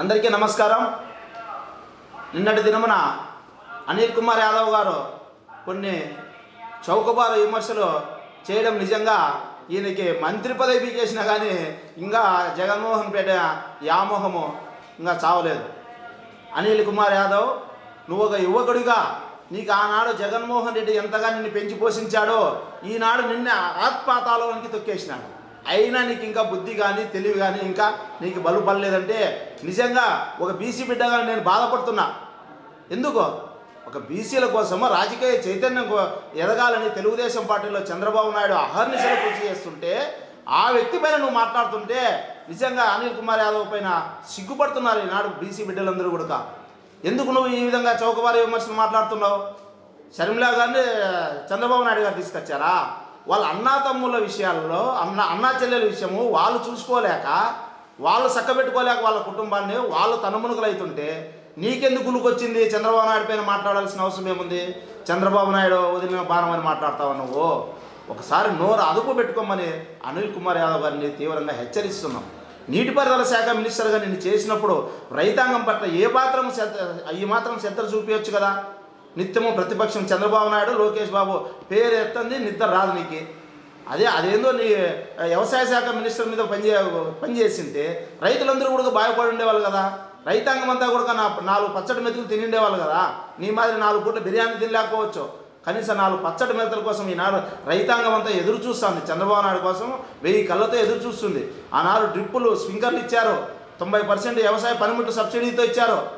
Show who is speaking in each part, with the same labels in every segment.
Speaker 1: అందరికీ నమస్కారం. నిన్నటి దినమున అనిల్ కుమార్ యాదవ్ గారు కొన్ని చౌకబారు విమర్శలు చేయడం నిజంగా ఈయనకి మంత్రి పదవి చేసినా కానీ ఇంకా జగన్మోహన్ పేట యామోహము ఇంకా చావలేదు. అనిల్ కుమార్ యాదవ్ నువ్వు ఒక యువకుడిగా నీకు ఆనాడు జగన్మోహన్ రెడ్డి ఎంతగా నిన్ను పెంచి పోషించాడో ఈనాడు నిన్న ఆత్మాతాలోనికి తొక్కేసినాడు. అయినా నీకు ఇంకా బుద్ధి కానీ తెలివి కానీ ఇంకా నీకు బలు పడలేదంటే నిజంగా ఒక బీసీ బిడ్డగా నేను బాధపడుతున్నా. ఎందుకో? ఒక బీసీల కోసము రాజకీయ చైతన్యం ఎదగాలని తెలుగుదేశం పార్టీలో చంద్రబాబు నాయుడు అహర్నిశలు కృషి చేస్తుంటే ఆ వ్యక్తి పైన నువ్వు మాట్లాడుతుంటే నిజంగా అనిల్ కుమార్ యాదవ్ పైన సిగ్గుపడుతున్నారు ఈనాడు బీసీ బిడ్డలందరూ కూడా. ఎందుకు నువ్వు ఈ విధంగా చౌకబారి విమర్శలు మాట్లాడుతున్నావు? షర్మిలా గారిని చంద్రబాబు నాయుడు గారు తీసుకొచ్చారా? వాళ్ళ అన్నా తమ్ముళ్ళ విషయాల్లో అన్న అన్నా చెల్లెల విషయము వాళ్ళు చూసుకోలేక వాళ్ళు చక్కబెట్టుకోలేక వాళ్ళ కుటుంబాన్ని వాళ్ళు తనుమునుకలు అవుతుంటే నీకెందుకు గులుకొచ్చింది చంద్రబాబు నాయుడు పైన మాట్లాడాల్సిన అవసరం ఏముంది? చంద్రబాబు నాయుడు వదిలిన బాణం అని మాట్లాడతావు నువ్వు? ఒకసారి నోరు అదుపు పెట్టుకోమని అనిల్ కుమార్ యాదవ్ గారిని తీవ్రంగా హెచ్చరిస్తున్నాం. నీటిపారుదల శాఖ మినిస్టర్గా నిన్ను చేసినప్పుడు రైతాంగం పట్ల ఏ మాత్రం శ్రద్ధ ఈ మాత్రం శ్రద్ధ చూపించచ్చు కదా? నిత్యము ప్రతిపక్షం చంద్రబాబు నాయుడు లోకేష్ బాబు పేరు ఎత్తంది నిద్ర రాదు నీకు. అదే అదేందో నీ వ్యవసాయ శాఖ మినిస్టర్ మీద పనిచే పనిచేసింటే రైతులందరూ కూడా బాగుపడి ఉండేవాళ్ళు కదా. రైతాంగం అంతా కూడా నా నాలుగు పచ్చడి మెతులు తిని ఉండేవాళ్ళు కదా. నీ మాదిరి నాలుగు పూట బిర్యానీ తినలేకపోవచ్చు. కనీసం నాలుగు పచ్చడి మెతల కోసం ఈనాడు రైతాంగం అంతా ఎదురు చూస్తుంది. చంద్రబాబు నాయుడు కోసం వెయ్యి కళ్ళతో ఎదురు చూస్తుంది. ఆనాడు డ్రిప్పులు స్ప్రింకర్లు ఇచ్చారు. తొంభై పర్సెంట్ వ్యవసాయ పనిముట్టు సబ్సిడీతో ఇచ్చారు.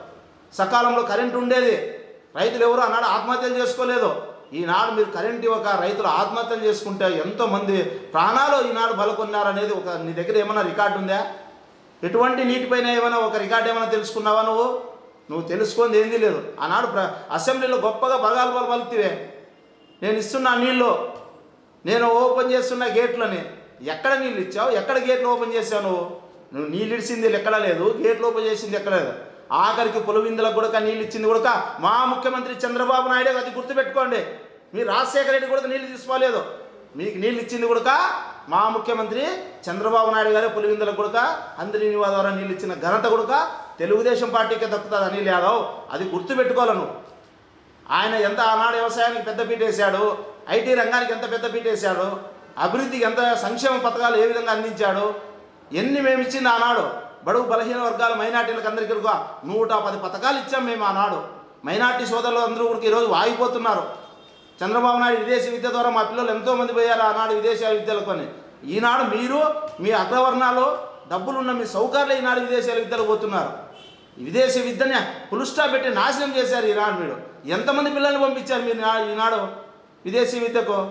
Speaker 1: సకాలంలో కరెంటు ఉండేది. రైతులు ఎవరు ఆనాడు ఆత్మహత్యలు చేసుకోలేదు. ఈనాడు మీరు కరెంట్ ఒక రైతులు ఆత్మహత్యలు చేసుకుంటే ఎంతోమంది ప్రాణాలు ఈనాడు బలకొన్నారనేది ఒక నీ దగ్గర ఏమైనా రికార్డు ఉందా? ఎటువంటి నీటిపైన ఏమైనా ఒక రికార్డు ఏమైనా తెలుసుకున్నావా నువ్వు? నువ్వు తెలుసుకుంది ఏంది లేదు. ఆనాడు ప్ర అసెంబ్లీలో గొప్పగా బలగాలు బలు పలుకుతివే. నేను ఇస్తున్నా నీళ్ళు నేను ఓపెన్ చేస్తున్న గేట్లని ఎక్కడ నీళ్ళు ఇచ్చావు? ఎక్కడ గేట్లు ఓపెన్ చేశావు నువ్వు? నువ్వు నీళ్ళు ఇడిచింది ఎక్కడ లేదు గేట్లు ఓపెన్ చేసింది ఎక్కడ లేదు? ఆఖరికి పులివిందులకు కూడా నీళ్ళు ఇచ్చింది కూడా మా ముఖ్యమంత్రి చంద్రబాబు నాయుడే అది గుర్తుపెట్టుకోండి. మీరు రాజశేఖర రెడ్డి కూడా నీళ్ళు తీసుకోలేదు. మీకు నీళ్ళు ఇచ్చింది కూడా మా ముఖ్యమంత్రి చంద్రబాబు నాయుడు గారే పులివిందుల కూడా అందరి ద్వారా నీళ్ళు ఇచ్చిన ఘనత కూడా తెలుగుదేశం పార్టీకే దక్కుతుంది అనిల్ యాదవ్? అది గుర్తుపెట్టుకోవాలను. ఆయన ఎంత ఆనాడు వ్యవసాయానికి పెద్ద పీట వేశాడు ఐటీ రంగానికి ఎంత పెద్ద పీట వేశాడు అభివృద్ధికి ఎంత సంక్షేమ పథకాలు ఏ విధంగా అందించాడు ఎన్ని మేమిచ్చింది ఆనాడు? బడుగు బలహీన వర్గాల మైనార్టీలకు అందరికీ కూడా నూట పది పథకాలు ఇచ్చాం మేము ఆనాడు. మైనార్టీ సోదరులు అందరూ కూడా ఈరోజు వాగిపోతున్నారు చంద్రబాబు నాయుడు విదేశీ విద్య ద్వారా మా పిల్లలు ఎంతోమంది పోయారు ఆనాడు విదేశీ విద్యలకు అని. ఈనాడు మీరు మీ అగ్రవర్ణాలు డబ్బులున్న మీ సౌకర్యాలు ఈనాడు విదేశాల విద్యలు పోతున్నారు. విదేశీ విద్యని పులుష్టా పెట్టి నాశనం చేశారు ఈనాడు మీరు. ఎంతమంది పిల్లల్ని పంపించారు మీరు నా- ఈనాడు విదేశీ విద్యకు?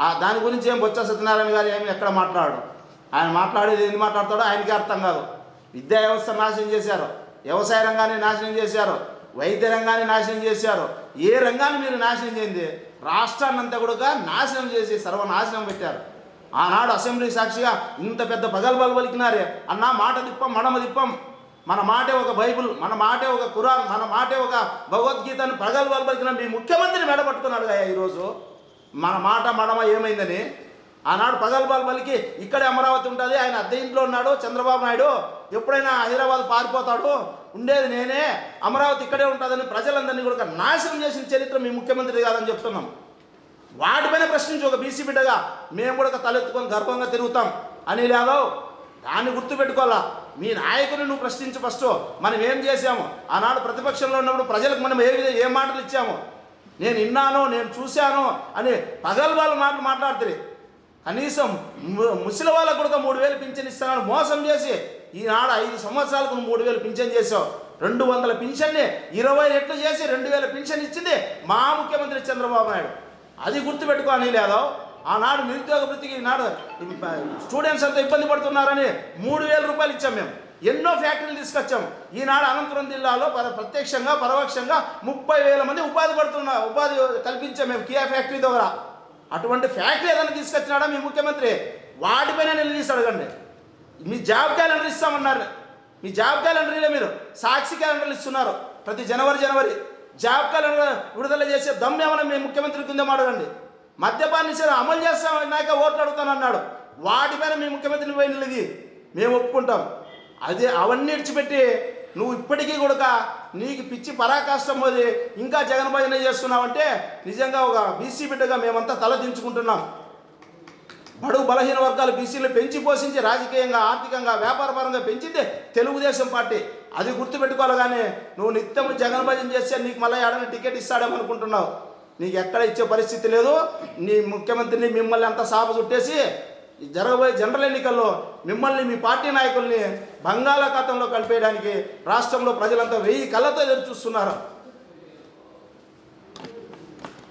Speaker 1: ఆ దాని గురించి ఏం బొత్స సత్యనారాయణ గారు ఏమి ఎక్కడ మాట్లాడు ఆయన మాట్లాడేది ఏంది మాట్లాడతాడో ఆయనకి అర్థం కాదు. విద్యా వ్యవస్థ నాశనం చేశారు. వ్యవసాయ రంగాన్ని నాశనం చేశారు. వైద్య రంగాన్ని నాశనం చేశారు. ఏ రంగాన్ని మీరు నాశనం చేయండి రాష్ట్రాన్ని అంతా కూడా నాశనం చేసి సర్వనాశనం పెట్టారు. ఆనాడు అసెంబ్లీ సాక్షిగా ఇంత పెద్ద పగల్బలు పలికినారే. అన్న మాట తిప్పం మడమ తిప్పం. మన మాటే ఒక బైబుల్ మన మాటే ఒక కురాన్ మన మాటే ఒక భగవద్గీతను పగల్బలు పలికిన మీ ముఖ్యమంత్రిని మెడపట్టుకున్నాడు ఈరోజు. మన మాట మడమ ఏమైందని ఆనాడు పగల్బాల్ పలికి ఇక్కడే అమరావతి ఉంటుంది. ఆయన అద్దె ఇంట్లో ఉన్నాడు చంద్రబాబు నాయుడు. ఎప్పుడైనా హైదరాబాద్ పారిపోతాడు. ఉండేది నేనే. అమరావతి ఇక్కడే ఉంటుందని ప్రజలందరినీ కూడా నాశనం చేసిన చరిత్ర మీ ముఖ్యమంత్రి కాదని చెప్తున్నాం. వాటిపైన ప్రశ్నించి ఒక బీసీ బిడ్డగా. మేము కూడా ఒక తలెత్తుకొని గర్వంగా తిరుగుతాం. అనిల్ యాదవ్ దాన్ని గుర్తుపెట్టుకోవాలా? మీ నాయకుని నువ్వు ప్రశ్నించు ఫస్ట్. మనం ఏం చేశాము? ఆనాడు ప్రతిపక్షంలో ఉన్నప్పుడు ప్రజలకు మనం ఏ విధంగా ఏ మాటలు ఇచ్చాము? నేను విన్నాను నేను చూశాను అని పగలు వాళ్ళ మాటలు మాట్లాడుతుంది కనీసం ముసలి వాళ్ళకు కూడా మూడు వేలు పింఛన్ ఇస్తానని మోసం చేసి ఈనాడు ఐదు సంవత్సరాలకు మూడు వేలు పింఛన్ చేసావు. రెండు వందల పింఛన్ని ఇరవై రెట్లు చేసి రెండు వేల పింఛన్ ఇచ్చింది మా ముఖ్యమంత్రి చంద్రబాబు నాయుడు. అది గుర్తుపెట్టుకో అనిల్ యాదవ్ ఆనాడు నిరుద్యోగ వృత్తికి ఈనాడు స్టూడెంట్స్ అంతా ఇబ్బంది పడుతున్నారని మూడు వేల రూపాయలు ఇచ్చాం మేము. ఎన్నో ఫ్యాక్టరీలు తీసుకొచ్చాం. ఈనాడు అనంతపురం జిల్లాలో పర ప్రత్యక్షంగా పరోక్షంగా ముప్పై వేల మంది ఉపాధి పడుతున్న ఉపాధి కల్పించాం మేము కియా ఫ్యాక్టరీ ద్వారా. అటువంటి ఫ్యాక్టరీ ఏదైనా తీసుకొచ్చినాడా మీ ముఖ్యమంత్రి? వాటిపైన నిలదీసి అడగండి. మీ జాబ్ క్యాలెండర్ ఇస్తామన్నారు. మీ జాబ్ క్యాలెండర్లే మీరు సాక్షి క్యాలెండర్లు ఇస్తున్నారు. ప్రతి జనవరి జనవరి జాబ్ క్యాలెండర్ విడుదల చేసే దమ్ ఏమైనా మీ ముఖ్యమంత్రి కింద అడగండి. మద్యపాన నిషేధం అమలు చేస్తామన్నాక ఓట్లు అడుగుతానన్నాడు వాటిపైన మీ ముఖ్యమంత్రి పోయినది మేము ఒప్పుకుంటాం. అదే అవన్నీ విడిచిపెట్టి నువ్వు ఇప్పటికీ కూడా నీకు పిచ్చి పరాకాష్టం అది. ఇంకా జగన్ భజన చేస్తున్నావంటే నిజంగా ఒక బీసీ బిడ్డగా మేమంతా తలదించుకుంటున్నాం బడుగు బలహీన వర్గాలు బీసీలు పెంచి పోషించి రాజకీయంగా ఆర్థికంగా వ్యాపారపరంగా పెంచిందే తెలుగుదేశం పార్టీ. అది గుర్తుపెట్టుకోవాలి కానీ నువ్వు నిత్యం జగన్ భజన చేస్తే నీకు మళ్ళీ ఏడని టికెట్ ఇస్తాడేమో అనుకుంటున్నావు. నీకు ఎక్కడ ఇచ్చే పరిస్థితి లేదు. నీ ముఖ్యమంత్రిని మిమ్మల్ని అంతా సాప చుట్టేసి జరగబోయే జనరల్ ఎన్నికల్లో మిమ్మల్ని మీ పార్టీ నాయకుల్ని బంగాళాఖాతంలో కలిపేయడానికి రాష్ట్రంలో ప్రజలంతా వెయ్యి కళ్ళతో ఎదురు చూస్తున్నారు.